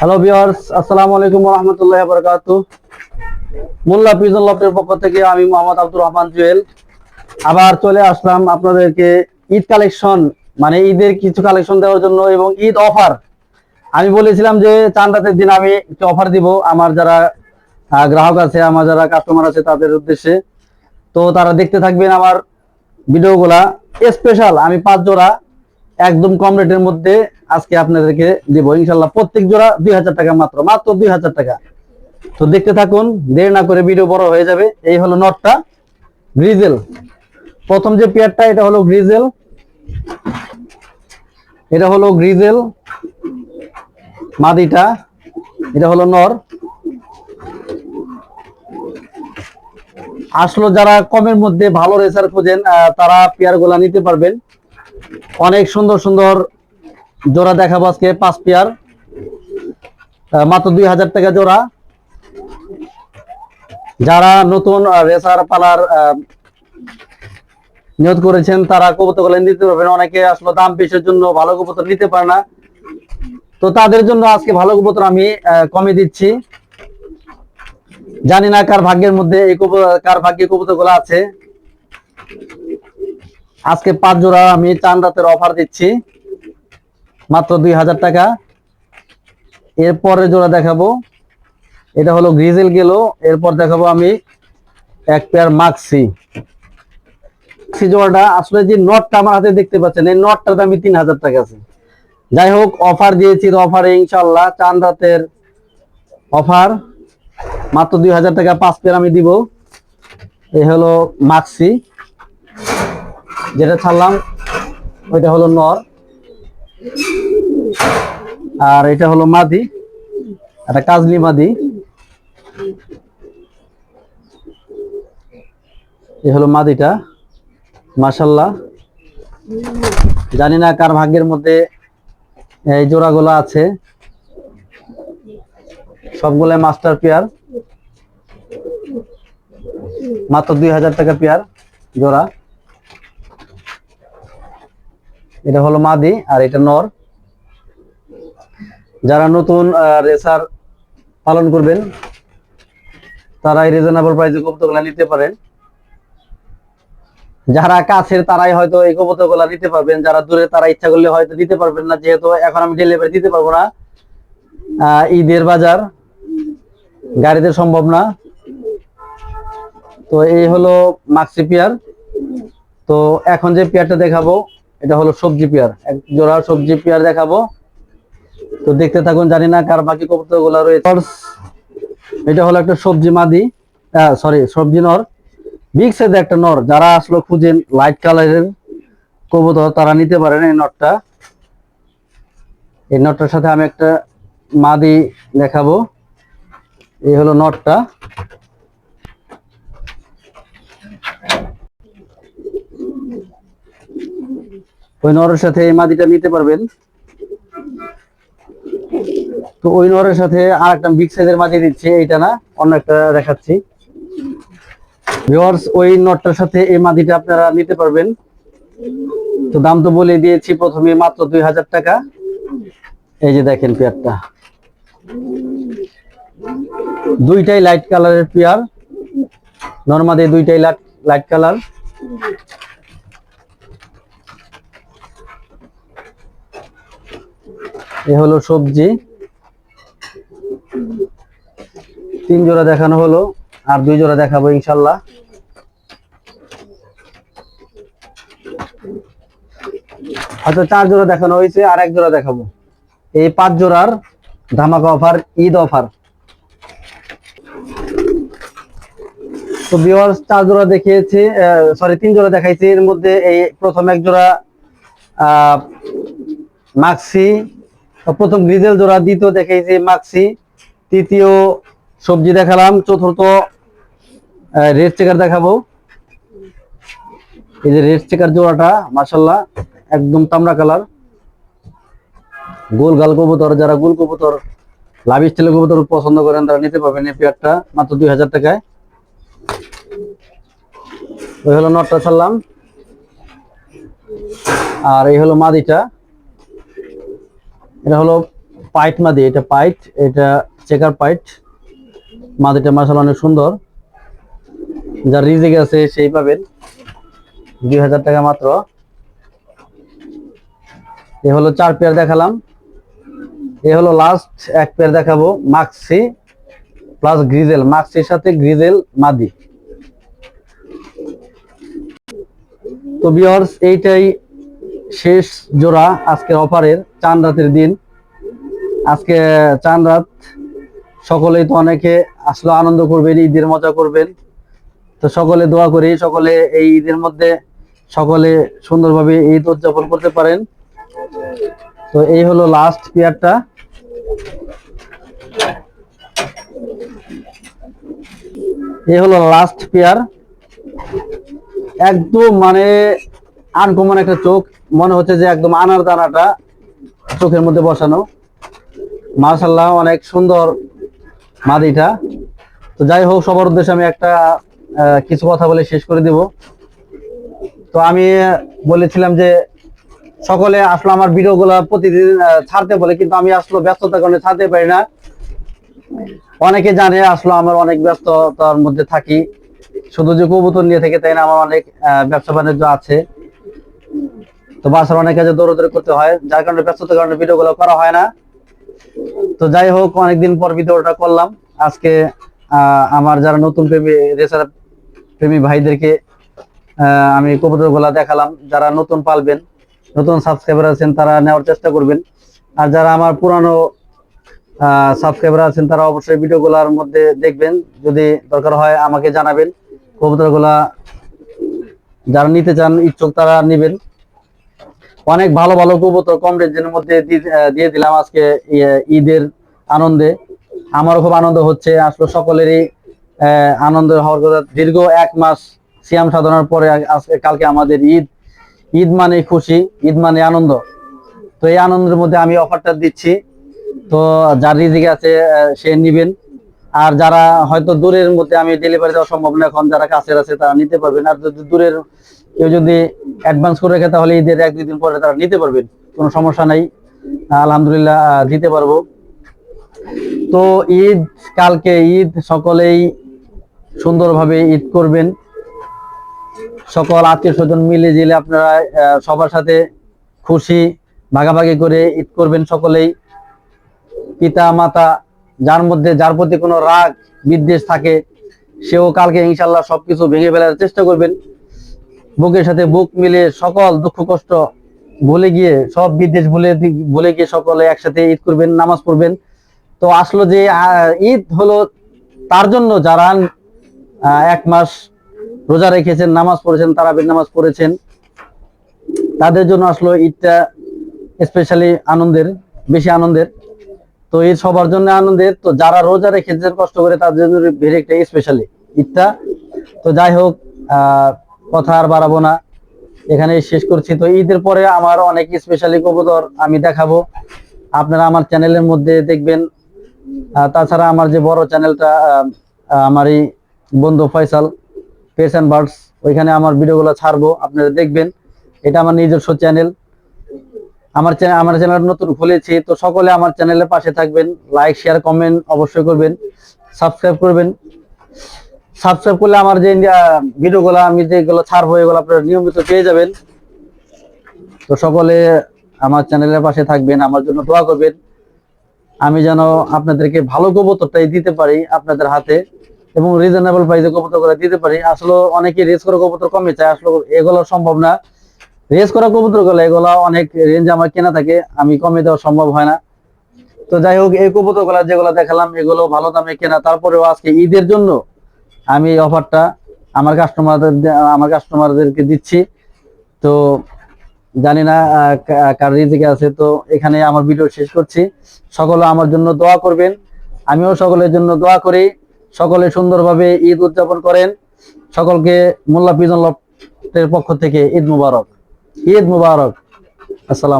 Hello viewers আসসালামু আলাইকুম রাহমাতুল্লাহি ওয়া বারাকাতুহু মোল্লা পিজন লফটের পক্ষ থেকে আমি মোহাম্মদ আব্দুর রহমান জুয়েল। আবার চলে আসলাম আপনাদেরকে ঈদ কালেকশন মানে ঈদের কিছু কালেকশন দেওয়ার জন্য এবং ঈদ অফার। আমি বলেছিলাম যে চান রাতের দিন আমি একটু অফার দিব, আমার যারা গ্রাহক আছে, আমার যারা কাস্টমার আছে তাদের উদ্দেশ্যে। তো তারা দেখতে থাকবেন আমার ভিডিওগুলা। স্পেশাল আমি পাঁচ জোড়া একদম কম রেটের মধ্যে আজকে আপনাদেরকে দিব। ইনশাল্লাহ প্রত্যেক জোড়া দুই হাজার টাকা মাত্র মাত্র দুই হাজার টাকা। তো দেখতে থাকুন, দেরি না করে ভিডিও বড় হয়ে যাবে। এই হলো নটটা, গ্রিজেল। প্রথম যে পেয়ারটা, এটা হলো গ্রিজেল। এটা হলো গ্রিজেল। মাদিটা, এটা হলো নর। আসলে যারা কমের মধ্যে ভালো রেসার খোঁজেন তারা পেয়ারগুলা নিতে পারবেন। অনেক সুন্দর সুন্দর জোড়া দেখাবো আজকে, পাঁচ পেয়ার। মাত্র দুই হাজার টাকা জোড়া। যারা নতুন রেসার পালার নিয়োগ করেছেন, তারা কবুতরগুলো নিতে পারবেন। অনেকে আসলে দাম বেশির জন্য ভালো কবুতর নিতে পারে না। তো তাদের জন্য আজকে ভালো কবুতর আমি কমে দিচ্ছি। জানি না কার ভাগ্যের মধ্যে এই কার ভাগ্যে কবুতরগুলো আছে। আজকে পাঁচ জোড়া আমি চান রাতের অফার দিচ্ছি। মাত্র দুই হাজার টাকা। এরপরে জোড়া দেখাবো। এটা হলো গ্রিজেল গেল এরপর দেখাবো আমি এক পেয়ার মাক্সি মাক্সি জোড়াটা আসলে যে নটটা আমার হাতে দেখতে পাচ্ছেন, এই নটটার দামি তিন হাজার টাকা আছে। যাই হোক অফার দিয়েছি অফারে ইনশাল্লাহ চান রাতের অফার মাত্র দুই হাজার টাকা, পাঁচ পেয়ার আমি দিব। এই হলো মাক্সি যেটা ছাড়লাম, ওইটা হলো নর। আর এটা হলো মাদি। একটা কাজলি মাদি। এই হলো মাদিটা। মাসাল্লাহ জানি না কার ভাগ্যের মধ্যে এই জোড়াগুলো আছে। সবগুলো মাস্টার পেয়ার। মাত্র দুই হাজার টাকা পেয়ার জোড়া। এটা হলো মাদি আর এটা নর। যারা নতুন রেসার পালন করবেন তারা এই রিজনেবল প্রাইসে কবুতরগুলা নিতে পারেন। যারা কাছের, তারাই হয়তো এই কবুতরগুলা নিতে পারবেন। যারা দূরে, তারা ইচ্ছা করলে হয়তো দিতে পারবেন না। যেহেতু এখন আমি ডেলিভারি দিতে পারব না। ঈদের বাজার গাড়িতে সম্ভব না। তো এই হলো মাক্সি পেয়ার তো এখন যে পেয়ারটা দেখাবো এটা হলো সবজি পেয়ার। এক জোড়া সবজি পেয়ার দেখাবো। তো দেখতে থাকুন, জানি না কার বাকি কবুতরগুলা রয়েছে। এটা হলো একটা সবজি মাদি হ্যাঁ সরি সবজি নর। বিগ সাইজ একটা নর, যারা আসলো খুঁজেন লাইট কালারের কবুতর, তারা নিতে পারেন এই নটটা এই নটটার সাথে আমি একটা মাদি দেখাবো। এই হলো নটটা ওই নরের সাথে এই মাদিটা নিতে পারবেন। তো ওই নরের সাথে আর একটা বিগ সাইজের মাদি দিচ্ছে, এইটা না, অন্য একটা দেখাচ্ছি। ভিউয়ার্স ওই নটটার সাথে এই মাদিটা আপনারা নিতে পারবেন। তো দাম তো বলে দিয়েছি প্রথমে মাত্র দুই হাজার টাকা। এই যে দেখেন পেয়ারটা। দুইটাই লাইট কালারের পেয়ার। নর্মালি দুইটাই লাইট কালার এ হলো সবজি। তিন জোড়া দেখানো হলো, আর দুই জোড়া দেখাবো ইনশাল্লাহ। হয়তো চার জোড়া দেখানো হয়েছে, আর এক জোড়া দেখাবো। এই পাঁচ জোড়ার ধামাকা অফার, ঈদ অফার। তো ভিউয়ার্স চার জোড়া দেখিয়েছি সরি তিন জোড়া দেখাইছি। এর মধ্যে এই প্রথম এক জোড়া মাক্সি প্রথম গ্রিজেল জোড়া, দ্বিতীয় দেখাইছি মাক্সি, তৃতীয় সবজি দেখালাম, চতুর্থ রেড চেকার দেখাবো। এই যে রেড চেকার জোড়াটা মাসাল্লাহ একদম তামড়া কালার। গোল গাল কবুতর, যারা গোল কবুতর, লাভ স্টাইল কবুতর পছন্দ করেন, তারা নিতে পারবেন এই পেয়ারটা মাত্র দুই হাজার টাকায়। ওই হলো নটটা ছাড়লাম। আর এই হলো মাদিটা। এটা হলো পাইট মাদি, এটা পাইট, এটা চেকার পাইট। মাদিটা মাসাল অনেক সুন্দর। যার রিজিক আছে সেই পাবেন। দুই হাজার টাকা মাত্র। এ হলো চার পেয়ার দেখালাম। এ হলো লাস্ট এক পেয়ার দেখাবো মাক্সি প্লাস গ্রিজেল মাক্সির সাথে গ্রিজেল মাদি। তো বিয়ার্স এইটাই শেষ জোড়া আজকের অফারের চান রাতের দিন। আজকে চান রাত, সকলেই তো অনেকে আসলে আনন্দ করবেন, ঈদের মজা করবেন। তো সকলে দোয়া করি, সকলে এই ঈদের মধ্যে সকলে সুন্দরভাবে ঈদ উদযাপন করতে পারেন। তো এই হলো লাস্ট পেয়ারটা এই হলো লাস্ট পেয়ার একদম মানে আনকমন একটা চোখ। মনে হচ্ছে যে একদম আনার দানাটা চোখের মধ্যে বসানো। মার্শাল্লাহ অনেক সুন্দর মাদিটা। তো যাই হোক, সবার উদ্দেশ্যে আমি একটা কিছু কথা বলে শেষ করে দিব। তো আমি বলেছিলাম যে সকলে আসলে আমার ভিডিওগুলো প্রতিদিন ছাড়তে বলে, কিন্তু আমি আসলে ব্যস্ততার কারণে ছাড়তে পারি না। অনেকে জানে আসলে, আমার অনেক ব্যস্ততার মধ্যে থাকি। শুধু যে কবুতর নিয়ে থেকে, তাই না? আমার অনেক ব্যবসা বাণিজ্য আছে। তো বাসার অনেক কাজে দৌড়দৌড়ি করতে হয়, যার কারণে ব্যস্ততার কারণে ভিডিওগুলো করা হয় না। তো যাই হোক, অনেকদিন পর ভিডিওটা করলাম। আজকে আমার যারা নতুন প্রেমী, রেসার প্রেমী ভাইদেরকে আমি কবুতরগুলা দেখালাম। যারা নতুন পালবেন, নতুন সাবস্ক্রাইবার আছেন, তারা নেওয়ার চেষ্টা করবেন। আর যারা আমার পুরানো সাবস্ক্রাইবার আছেন, তারা অবশ্যই ভিডিওগুলোর মধ্যে দেখবেন। যদি দরকার হয়, আমাকে জানাবেন। কবুতরগুলা যারা নিতে চান, ইচ্ছুক তারা নেবেন। অনেক ভালো ভালো কবুতর কম মধ্যে দিয়ে দিলাম আজকে, ইয়ে- ঈদের আনন্দে। আমারও খুব আনন্দ হচ্ছে, আসলে সকলেরই আনন্দ হওয়ার কথা। দীর্ঘ এক মাস সিয়াম সাধনার পরে আজকে, কালকে আমাদের ঈদ। ঈদ মানে খুশি, ঈদ মানে আনন্দ। তো এই আনন্দের মধ্যে আমি অফারটা দিচ্ছি। তো যার রিজিক আছে সে নিবেন। আর যারা হয়তো দূরের মধ্যে আমি ডেলিভারি দেওয়া সম্ভব না, এখন যারা কাছের আছে, তারা নিতে পারবেন। আর যদি দূরের কেউ যদি অ্যাডভান্স করে রাখে তাহলে ঈদের এক, দুই দিন পরে তারা নিতে পারবেন কোনো সমস্যা নাই। আলহামদুলিল্লাহ দিতে পারব। তো ঈদ, কালকে ঈদ, সকলেই সুন্দরভাবে ঈদ করবেন। সকল আত্মীয় স্বজন মিলে জিলে আপনারা সবার সাথে খুশি, ভাগাভাগি করে ঈদ করবেন সকলেই। পিতা, মাতা, যার মধ্যে, যার প্রতি কোনো রাগ, বিদ্বেষ থাকে, সেও কালকে ইনশাল্লাহ সবকিছু ভেঙে ফেলার চেষ্টা করবেন। বুকের সাথে বুক মিলে সকল দুঃখ কষ্ট ভুলে গিয়ে সব বিদ্বেষ ভুলে ভুলে গিয়ে সকলে একসাথে ঈদ করবেন নামাজ পড়বেন। তো আসলো যে ঈদ হলো তার জন্য যারা এক মাস রোজা রেখেছেন নামাজ পড়েছেন তারাবির নামাজ পড়েছেন তাদের জন্য আসলো ঈদটা স্পেশালি আনন্দের বেশি আনন্দের। তো ঈদ সবার জন্য আনন্দের। তো যারা রোজা রেখেছেন কষ্ট করে তাদের জন্য ভেরি একটা স্পেশালি ঈদটা। তো যাই হোক আহ, কথা আর বাড়াবো না। এখানে শেষ করছি। তো ঈদের পরে আমার অনেক স্পেশালি কবুতর আমি দেখাবো। আপনারা আমার চ্যানেলের মধ্যে দেখবেন। তাছাড়া আমার যে বড় চ্যানেলটা আমার এই বন্ধু ফয়সাল পেস অ্যান্ড বার্ডস ওইখানে আমার ভিডিওগুলো ছাড়বো। আপনারা দেখবেন। এটা আমার নিজস্ব চ্যানেল আমার চ্যানেল আমার চ্যানেল নতুন খুলেছি। তো সকলে আমার চ্যানেলের পাশে থাকবেন। লাইক শেয়ার কমেন্ট অবশ্যই করবেন। সাবস্ক্রাইব করবেন। সাবস্ক্রাইব করলে আমার যে ভিডিওগুলো আমি যেগুলো ছাড়বো, এগুলো আপনারা নিয়মিত পেয়ে যাবেন। তো সকলে আমার চ্যানেলের পাশে থাকবেন, আমার জন্য দোয়া করবেন। আমি যেন আপনাদেরকে ভালো কবুতরটাই দিতে পারি আপনাদের হাতে এবং রিজনেবল প্রাইসে কবুতর করে দিতে পারি। আসলে অনেকে রেস করে কবুতর কমে চায়, আসলে এগুলো সম্ভব না। রেস করা কবুতরগুলো এগুলো অনেক রেঞ্জ আমার কেনা থাকে, আমি কমে দেওয়া সম্ভব হয় না। তো যাই হোক, এই কবুতরগুলা যেগুলো দেখালাম, এগুলো ভালো দামে কেনা। তারপরেও আজকে ঈদের জন্য আমি এই অফারটা আমার কাস্টমারদের আমার কাস্টমারদেরকে দিচ্ছি। তো জানি না কার রিজিকে আছে। তো এখানে আমার ভিডিও শেষ করছি। সকলে আমার জন্য দোয়া করবেন। আমিও সকলের জন্য দোয়া করি। সকলে সুন্দরভাবে ঈদ উদযাপন করেন। সকলকে মোল্লা পিজন পক্ষ থেকে ঈদ মুবারক। ঈদ মুবারক। আসসালাম